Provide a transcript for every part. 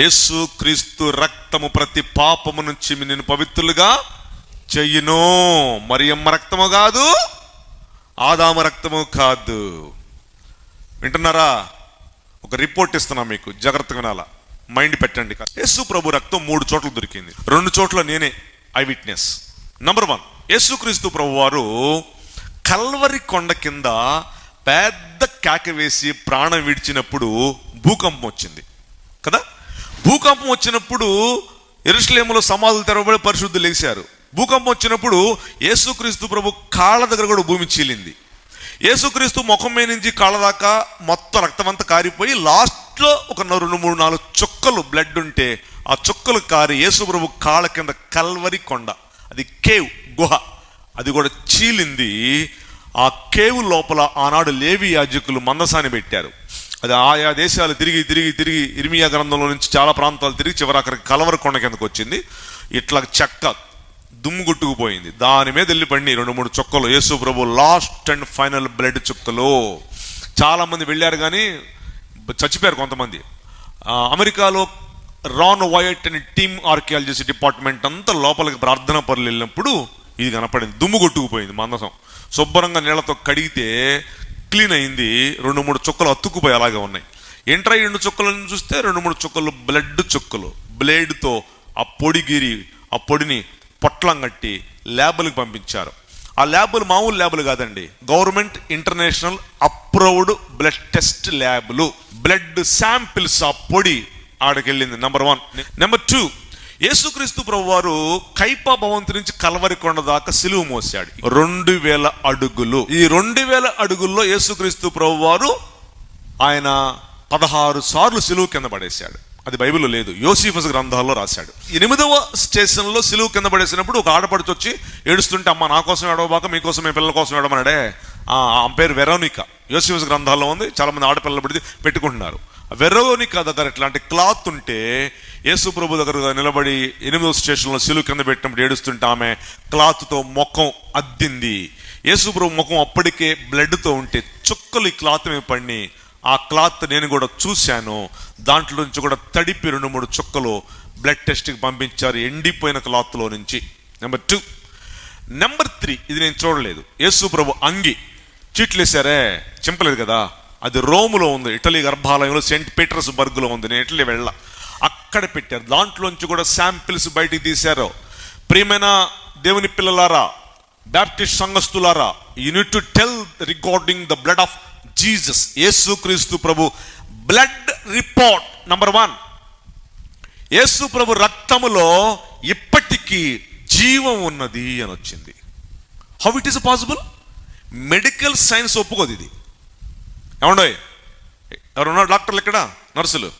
యేసు క్రీస్తు రక్తము ప్రతి పాపము నుంచి నేను పవిత్రులుగా చెయ్యను మరియమ్మ రక్తము కాదు ఆదామ రక్తము కాదు. వింటున్నారా? ఒక రిపోర్ట్ ఇస్తున్నా మీకు జాగ్రత్తగా వినాలా? మైండ్ పెట్టండి. యేసు ప్రభు రక్తం మూడు చోట్ల దొరికింది. రెండు చోట్ల నేనే eye witness. Number one Yesu Kristu ప్రభు వారు కల్వరి కొండ కింద పెద్ద కేక వేసి ప్రాణం విడిచినప్పుడు భూకంపం వచ్చింది. కదా? భూకంపం వచ్చినప్పుడు ఎరుసలేములో సమాధులు తెరవబడి పరిశుద్ధులు లేచారు భూకంపం వచ్చినప్పుడు యేసుక్రీస్తు ప్రభు కాళ్ళ దగ్గర కూడా భూమి చీలింది. యేసుక్రీస్తు ముఖం మీద నుంచి కాళ్ళ దాకా మొత్తం రక్తమంతా కారిపోయి లాస్ట్లో ఒక రెండు మూడు నాలుగు చుక్కలు బ్లడ్ ఉంటే ఆ చుక్కలు కారి యేసు ప్రభు కాళ్ళ కింద కల్వరి కొండ అది కేవ్ గుహ అది కూడా చీలింది. ఆ కేవు లోపల ఆనాడు లేవి యాజకులు మందసాన్ని పెట్టారు. అది ఆయా దేశాలు తిరిగి తిరిగి తిరిగి ఇర్మియా గ్రంథంలో నుంచి చాలా ప్రాంతాలు తిరిగి చివరి అక్కడికి కలవర కొండ కిందకు వచ్చింది. ఇట్లా చెక్క దుమ్ము గుట్టుకుపోయింది. దాని మీద వెళ్ళి పడి రెండు మూడు చుక్కలు. యేసు ప్రభు లాస్ట్ అండ్ ఫైనల్ బ్లడ్ చుక్కలు. చాలామంది వెళ్ళారు కానీ చచ్చిపోయారు కొంతమంది. అమెరికాలో రాన్ వైట్ అనే టీమ్ ఆర్కియాలజీ డిపార్ట్మెంట్ అంతా లోపలికి ప్రార్థన పనులు వెళ్ళినప్పుడు ఇది కనపడింది. దుమ్ము కొట్టుకుపోయింది మందసం. శుభ్రంగా నీళ్ళతో కడిగితే క్లీన్ అయింది రెండు మూడు చుక్కలు అతుక్కుపోయి అలాగే ఉన్నాయి. ఎంటర్ అయ్యి రెండు చుక్కలను చూస్తే రెండు మూడు చుక్కలు బ్లడ్ చుక్కలు. బ్లేడ్తో ఆ పొడిగిరి ఆ పొడిని పొట్లం కట్టి ల్యాబులకు పంపించారు. ఆ ల్యాబులు మామూలు ల్యాబులు కాదండి government international approved blood test ల్యాబులు. Blood samples ఆ పొడి ఆడకెళ్ళింది number one number two Yesu Kristu ప్రభు వారు కైపా భవంతి నుంచి కలవరి కొండ దాకా సిలువు మోసాడు రెండు వేల అడుగులు. ఈ రెండు వేల అడుగుల్లో యేసుక్రీస్తు ప్రభు వారు ఆయన పదహారు సార్లు సిలువు కింద పడేశాడు. అది బైబిల్లో లేదు. యోసిఫస్ గ్రంథాల్లో రాశాడు. ఎనిమిదవ స్టేషన్లో సిలువు కింద పడేసినప్పుడు ఒక ఆడపడుచు వచ్చి ఏడుస్తుంటే అమ్మ నా కోసం ఏడవబాక మీకోసం మీ పిల్లల కోసం ఏడమన్నాడే ఆ ఆమె పేరు వెరోనిక. యోసిఫస్ గ్రంథాల్లో ఉంది. చాలామంది ఆడపిల్లలు పెడితే పెట్టుకుంటున్నారు. వెరోనిక దగ్గర ఇట్లాంటి క్లాత్ ఉంటే యేసు ప్రభు దగ్గర నిలబడి ఎనిమిదో స్టేషన్లో సిలువు కింద పెట్టినప్పుడు ఏడుస్తుంటే ఆమె క్లాత్తో ముఖం అద్దింది. యేసు ప్రభు ముఖం అప్పటికే బ్లడ్తో ఉంటే చుక్కలు ఈ క్లాత్ మీద పడిని. ఆ క్లాత్ నేను కూడా చూశాను. దాంట్లో నుంచి కూడా తడిపి రెండు మూడు చుక్కలు బ్లడ్ టెస్ట్కి పంపించారు. ఎండిపోయిన క్లాత్లో నుంచి. Number two. నెంబర్ త్రీ ఇది నేను చూడలేదు. యేసు ప్రభు అంగి. చీట్లేసారే చింపలేదు కదా? అది రోములో ఉంది ఇటలీ గర్భాలయంలో సెయింట్ పీటర్స్ బర్గ్లో ఉంది నేను ఇటలీ వెళ్ళ. అక్కడ పెట్టారు. దాంట్లోంచి కూడా శాంపిల్స్ బయటికి తీశారు. ప్రియమైన దేవుని పిల్లలారా Baptist సంఘస్థులారా unit to tell recording the blood of Jesus Yesu Kristu Prabhu. Blood report number one Yesu ప్రభు రక్తములో ఇప్పటికీ జీవం ఉన్నది అని వచ్చింది. How it is possible medical science ఒప్పుకోదు ఇది. ఏమండోయ్ ఎవరున్నారు డాక్టర్లు ఇక్కడ నర్సులు.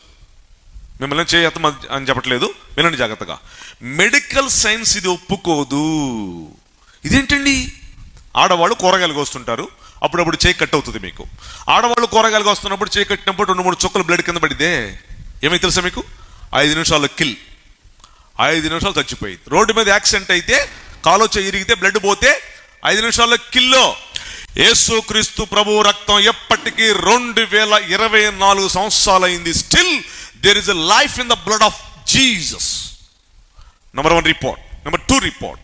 మిమ్మల్ని చేయత్తం అని చెప్పట్లేదు. వినండి జాగ్రత్తగా. మెడికల్ సైన్స్ ఇది ఒప్పుకోదు. ఇదేంటండి? ఆడవాళ్ళు కూరగాయలు కోస్తుంటారు. అప్పుడప్పుడు చేయి కట్ అవుతుంది మీకు. ఆడవాళ్ళు కూరగాయలు కోస్తున్నప్పుడు చేయి కట్టినప్పుడు రెండు మూడు చుక్కలు బ్లడ్ కింద పడితే ఏమై తెలుసా మీకు? ఐదు నిమిషాల్లో కిల్. ఐదు నిమిషాలు చచ్చిపోయింది. రోడ్డు మీద యాక్సిడెంట్ అయితే కాలో చేయి ఇరిగితే బ్లడ్ పోతే ఐదు నిమిషాల్లో కిల్లో. యేసుక్రీస్తు ప్రభు రక్తం ఎప్పటికీ రెండు వేల ఇరవై నాలుగు సంవత్సరాలైంది. Still there is a life in the blood of Jesus number one report number two report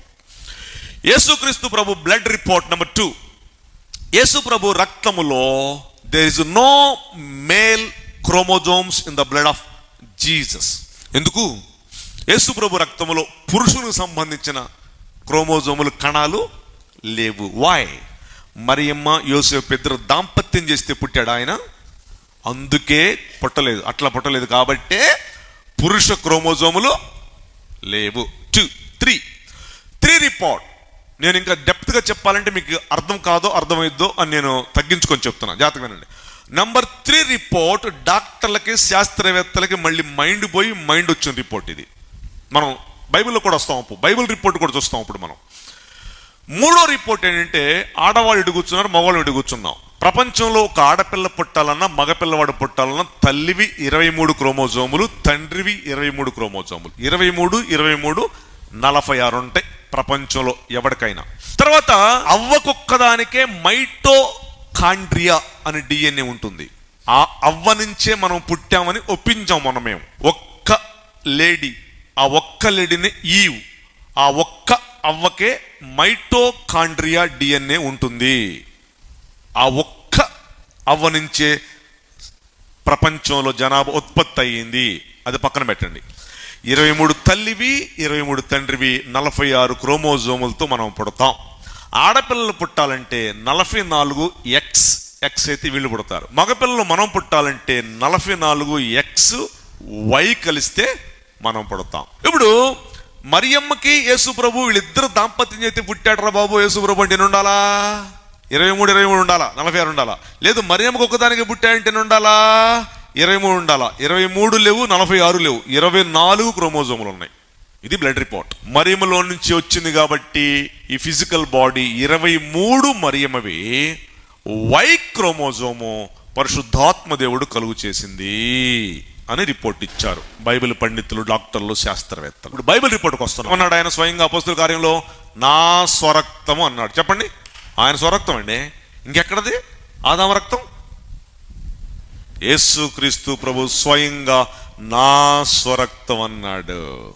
Yesu Kristu Prabhu blood report number two Yesu ప్రభు రక్తములో there is no male chromosomes in the blood of Jesus ఎందుకు? యేసు ప్రభు రక్తములో పురుషునికి సంబంధించిన క్రోమోజోములు కణాలు లేవు. వాయ్ మరియమ్మ యోసేపు ఇద్దరు దాంపత్యం చేస్తే పుట్టాడు ఆయన. అందుకే పుట్టలేదు. అట్లా పుట్టలేదు కాబట్టే పురుష క్రోమోజోములు లేవు. టూ త్రీ త్రీ రిపోర్ట్ నేను ఇంకా డెప్త్గా చెప్పాలంటే మీకు అర్థం కాదో అర్థమైద్దో అని నేను తగ్గించుకొని చెప్తున్నా. జాతకం నంబర్ త్రీ రిపోర్ట్ డాక్టర్లకి శాస్త్రవేత్తలకి మళ్ళీ మైండ్ పోయి మైండ్ వచ్చిన రిపోర్ట్ ఇది. మనం బైబిల్లో కూడా వస్తాం అప్పుడు. బైబిల్ రిపోర్ట్ కూడా చూస్తాం అప్పుడు మనం. మూడో రిపోర్ట్ ఏంటంటే ఆడవాళ్ళు ఇటు కూర్చున్నారు మగవాళ్ళు ఇటు కూర్చున్నాం ప్రపంచంలో ఒక ఆడపిల్ల పుట్టాలన్నా మగపిల్లవాడు పుట్టాలన్నా తల్లివి ఇరవై మూడు క్రోమోజోములు తండ్రివి ఇరవై మూడు క్రోమోజోములు. ఇరవై మూడు ఇరవై మూడు నలభై ఆరు ఉంటాయి ప్రపంచంలో ఎవరికైనా. తర్వాత అవ్వకొక్కదానికే మైటో కాండ్రియా అని డిఎన్ఏ ఉంటుంది. ఆ అవ్వ నుంచే మనం పుట్టామని ఒప్పించాం మనం మేము. ఒక్క లేడీ ఆ ఒక్క లేడీని ఈవ్ ఆ ఒక్క అవ్వకే మైటోకాండ్రియా డిఎన్ఏ ఉంటుంది. ఆ ఒక్క అవ్వ నుంచే ప్రపంచంలో జనాభా ఉత్పత్తి అయ్యింది. అది పక్కన పెట్టండి. ఇరవై మూడు తల్లివి ఇరవై మూడు తండ్రివి నలభై ఆరు క్రోమోజోములతో మనం పుడతాం. ఆడపిల్లలు పుట్టాలంటే నలభై నాలుగు ఎక్స్ ఎక్స్ అయితే వీళ్ళు పుడతారు. మగపిల్లలు మనం పుట్టాలంటే నలభై నాలుగు ఎక్స్ వై కలిస్తే మనం పుడతాం. ఇప్పుడు మరియమ్మకి యేసు ప్రభు వీళ్ళిద్దరు దాంపత్యం చేతి పుట్టాడరా బాబు యేసు ప్రభు అంటే ఉండాలా ఇరవై మూడు ఇరవై మూడు ఉండాలా? నలభై ఆరు ఉండాలా? లేదు మరియమ్మకి ఒకదానికి పుట్టాడంటే ఉండాలా ఇరవై మూడు ఉండాలా? ఇరవై మూడు లేవు నలభై ఆరు లేవు. ఇరవై నాలుగు క్రోమోజోములు ఉన్నాయి. ఇది బ్లడ్ రిపోర్ట్ మరియమలో నుంచి వచ్చింది కాబట్టి ఈ ఫిజికల్ బాడీ ఇరవై మూడు మరియమవి వై క్రోమోజోము పరిశుద్ధాత్మ దేవుడు కలుగు చేసింది. అని రిపోర్ట్ ఇచ్చారు. బైబిల్ పండితులు డాక్టర్లు శాస్త్రవేత్తలు. ఇప్పుడు బైబిల్ రిపోర్ట్కి వస్తున్నాం. అన్నాడు ఆయన స్వయంగా అపోస్తుల కార్యంలో? నా స్వరక్తము అన్నాడు. చెప్పండి. ఆయన స్వరక్తం అండి. ఇంకెక్కడది? ఆదామ రక్తం? యేసు క్రీస్తు ప్రభు స్వయంగా నా స్వరక్తం అన్నాడు.